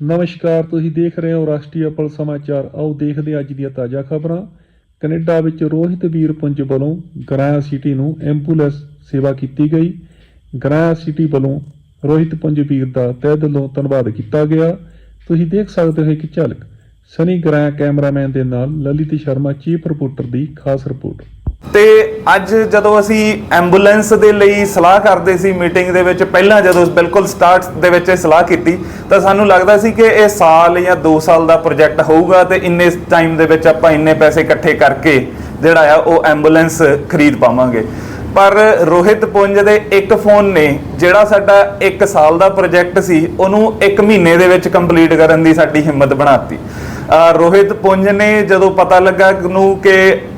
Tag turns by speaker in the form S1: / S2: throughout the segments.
S1: ਨਮਸਕਾਰ, ਤੁਸੀਂ ਦੇਖ ਰਹੇ ਹੋ ਰਾਸ਼ਟਰੀ ਅਪਲ ਸਮਾਚਾਰ। ਆਓ ਦੇਖਦੇ ਅੱਜ ਦੀਆਂ ਤਾਜ਼ਾ ਖਬਰਾਂ। ਕੈਨੇਡਾ ਵਿੱਚ ਰੋਹਿਤ ਵੀਰ ਪੁੰਜ ਵੱਲੋਂ ਗਰਾਇਆ ਸਿਟੀ ਨੂੰ ਐਂਬੂਲੈਂਸ ਸੇਵਾ ਕੀਤੀ ਗਈ। ਗਰਾਇਆ ਸਿਟੀ ਵੱਲੋਂ ਰੋਹਿਤ ਪੁੰਜ ਵੀਰ ਦਾ ਤਹਿ ਦਿਲੋਂ ਧੰਨਵਾਦ ਕੀਤਾ ਗਿਆ। ਤੁਸੀਂ ਦੇਖ ਸਕਦੇ ਹੋ ਇੱਕ ਝਲਕ। ਸਨੀ ਗਰਾਇਆ ਕੈਮਰਾਮੈਨ ਦੇ ਨਾਲ ਲਲਿਤ ਸ਼ਰਮਾ, ਚੀਫ ਰਿਪੋਰਟਰ ਦੀ ਖਾਸ ਰਿਪੋਰਟ।
S2: ਤੇ ਅੱਜ ਜਦੋਂ ਅਸੀਂ ਐਂਬੂਲੈਂਸ ਦੇ ਲਈ ਸਲਾਹ ਕਰਦੇ ਸੀ, ਮੀਟਿੰਗ ਦੇ ਵਿੱਚ ਪਹਿਲਾਂ ਜਦੋਂ ਬਿਲਕੁਲ ਸਟਾਰਟ ਦੇ ਵਿੱਚ ਇਹ ਸਲਾਹ ਕੀਤੀ, ਤਾਂ ਸਾਨੂੰ ਲੱਗਦਾ ਸੀ ਕਿ ਇਹ ਸਾਲ ਜਾਂ 2 ਸਾਲ ਦਾ ਪ੍ਰੋਜੈਕਟ ਹੋਊਗਾ ਤੇ ਇੰਨੇ ਟਾਈਮ ਦੇ ਵਿੱਚ ਆਪਾਂ ਇੰਨੇ ਪੈਸੇ ਇਕੱਠੇ ਕਰਕੇ ਜਿਹੜਾ ਆ ਉਹ ਐਂਬੂਲੈਂਸ ਖਰੀਦ ਪਾਵਾਂਗੇ। ਪਰ ਰੋਹਿਤ ਪੁੰਜ ਦੇ ਇੱਕ ਫੋਨ ਨੇ, ਜਿਹੜਾ ਸਾਡਾ 1 ਸਾਲ ਦਾ ਪ੍ਰੋਜੈਕਟ ਸੀ, ਉਹਨੂੰ 1 ਮਹੀਨੇ ਦੇ ਵਿੱਚ ਕੰਪਲੀਟ ਕਰਨ ਦੀ ਸਾਡੀ ਹਿੰਮਤ ਬਣਾਤੀ। ਅਹ ਰੋਹਿਤ ਪੁੰਜ ਨੇ ਜਦੋਂ ਪਤਾ ਲੱਗਾ ਨੂੰ ਕਿ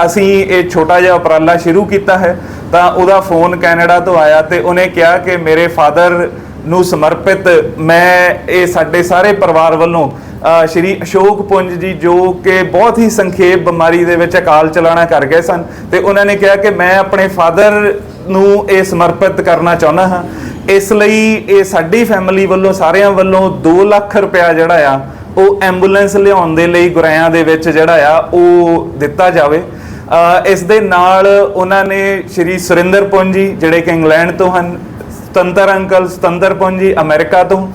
S2: ਅਸੀਂ ਇਹ ਛੋਟਾ ਜਿਹਾ ਉਪਰਾਲਾ ਸ਼ੁਰੂ ਕੀਤਾ ਹੈ, ਤਾਂ ਉਹਦਾ ਫੋਨ ਕੈਨੇਡਾ ਤੋਂ ਆਇਆ ਤੇ ਉਹਨੇ ਕਿਹਾ ਕਿ ਮੇਰੇ ਫਾਦਰ ਨੂੰ ਸਮਰਪਿਤ ਮੈਂ ਇਹ ਸਾਡੇ ਸਾਰੇ ਪਰਿਵਾਰ ਵੱਲੋਂ ਸ਼੍ਰੀ ਅਸ਼ੋਕ ਪੁੰਜ ਜੀ ਜੋ ਕਿ ਬਹੁਤ ਹੀ ਸੰਖੇਪ ਬਿਮਾਰੀ ਦੇ ਵਿੱਚ ਅਕਾਲ ਚਲਾਣਾ ਕਰ ਗਏ ਸਨ ਤੇ ਉਹਨਾਂ ਨੇ ਕਿਹਾ ਕਿ ਮੈਂ ਆਪਣੇ ਫਾਦਰ ਨੂੰ ਇਹ ਸਮਰਪਿਤ ਕਰਨਾ ਚਾਹੁੰਦਾ ਹਾਂ। ਇਸ ਲਈ ਇਹ ਸਾਡੀ ਫੈਮਿਲੀ ਵੱਲੋਂ ਸਾਰਿਆਂ ਵੱਲੋਂ 2 ਲੱਖ ਰੁਪਇਆ ਜਿਹੜਾ ਆ ਉਹ ਐਂਬੂਲੈਂਸ ਲਿਆਉਣ ਦੇ ਲਈ ਗੁਰਾਇਆਂ ਦੇ ਵਿੱਚ ਜਿਹੜਾ ਆ, ਉਹ ਦਿੱਤਾ ਜਾਵੇ। ਇਸ ਦੇ ਨਾਲ ਉਹਨਾਂ ਨੇ ਸ਼੍ਰੀ ਸੁਰਿੰਦਰ ਪੁੰਜੀ ਜਿਹੜੇ ਕਿ ਇੰਗਲੈਂਡ ਤੋਂ ਹਨ, ਸੁਤੰਤਰ ਅੰਕਲ ਸੁਤੰਤਰ ਪੁੰਜੀ ਜੀ, ਅਮਰੀਕਾ ਤੋਂ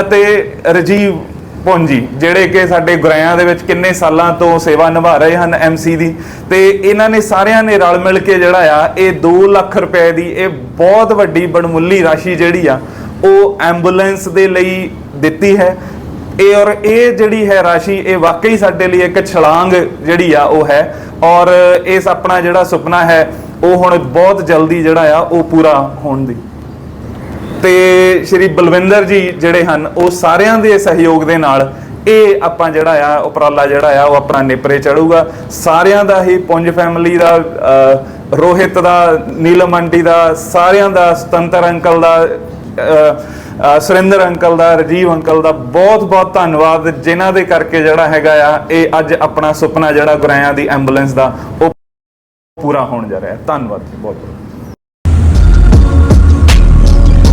S2: ਅਤੇ ਰਜੀਵ ਪੁੰਜੀ ਜਿਹੜੇ ਕਿ ਸਾਡੇ ਗੁਰਾਇਆਂ ਦੇ ਵਿੱਚ ਕਿੰਨੇ ਸਾਲਾਂ ਤੋਂ ਸੇਵਾ ਨਿਭਾ ਰਹੇ ਹਨ ਐਮਸੀ ਦੀ। ਤੇ ਇਹਨਾਂ ਨੇ ਸਾਰਿਆਂ ਨੇ ਰਲ ਮਿਲ ਕੇ ਜਿਹੜਾ ਆ, ਇਹ 2 ਲੱਖ ਰੁਪਏ ਦੀ ਇਹ ਬਹੁਤ ਵੱਡੀ ਬੜਮੁੱਲੀ ਰਾਸ਼ੀ ਜਿਹੜੀ ਆ, ਉਹ ਐਂਬੂਲੈਂਸ ਦੇ ਲਈ ਦਿੱਤੀ ਹੈ। ਇਹ ਔਰ ਇਹ ਜਿਹੜੀ ਹੈ ਰਾਸ਼ੀ ਇਹ ਵਾਕਈ ਸਾਡੇ ਲਈ ਇੱਕ ਛਲਾਂਗ ਜਿਹੜੀ ਆ ਉਹ ਹੈ। ਔਰ ਇਸ ਆਪਣਾ ਜਿਹੜਾ ਸੁਪਨਾ ਹੈ ਉਹ ਹੁਣ ਬਹੁਤ ਜਲਦੀ ਜਿਹੜਾ ਆ ਉਹ ਪੂਰਾ ਹੋਣ ਦੀ। ਤੇ ਸ਼੍ਰੀ ਬਲਵਿੰਦਰ ਜੀ ਜਿਹੜੇ ਹਨ ਉਹ ਸਾਰਿਆਂ ਦੇ ਸਹਿਯੋਗ ਦੇ ਨਾਲ ਇਹ ਆਪਾਂ ਜਿਹੜਾ ਆ ਉਪਰਾਲਾ ਜਿਹੜਾ ਆ ਉਹ ਆਪਣਾ ਨਿਪਰੇ ਚੜੂਗਾ। ਸਾਰਿਆਂ ਦਾ ਹੀ ਪੁੰਜ ਫੈਮਿਲੀ ਦਾ ਅਹ, ਰੋਹਿਤ ਦਾ ਨੀਲਮ ਆਂਟੀ ਦਾ ਸਾਰਿਆਂ ਦਾ ਸੁਤੰਤਰ ਅੰਕਲ ਦਾ ਅਹ, ਸੁਰਿੰਦਰ ਅੰਕਲ ਦਾ, ਰਜੀਵ ਅੰਕਲ ਦਾ ਬਹੁਤ ਬਹੁਤ ਧੰਨਵਾਦ, ਜਿਨ੍ਹਾਂ ਦੇ ਕਰਕੇ ਜਿਹੜਾ ਹੈਗਾ ਆ, ਇਹ ਅੱਜ ਆਪਣਾ ਸੁਪਨਾ ਜਿਹੜਾ ਗੁਰਾਇਆਂ ਦੀ ਐਂਬੂਲੈਂਸ ਦਾ, ਉਹ ਪੂਰਾ ਹੋਣ ਜਾ ਰਿਹਾ ਧੰਨਵਾਦ ਬਹੁਤ ਬਹੁਤ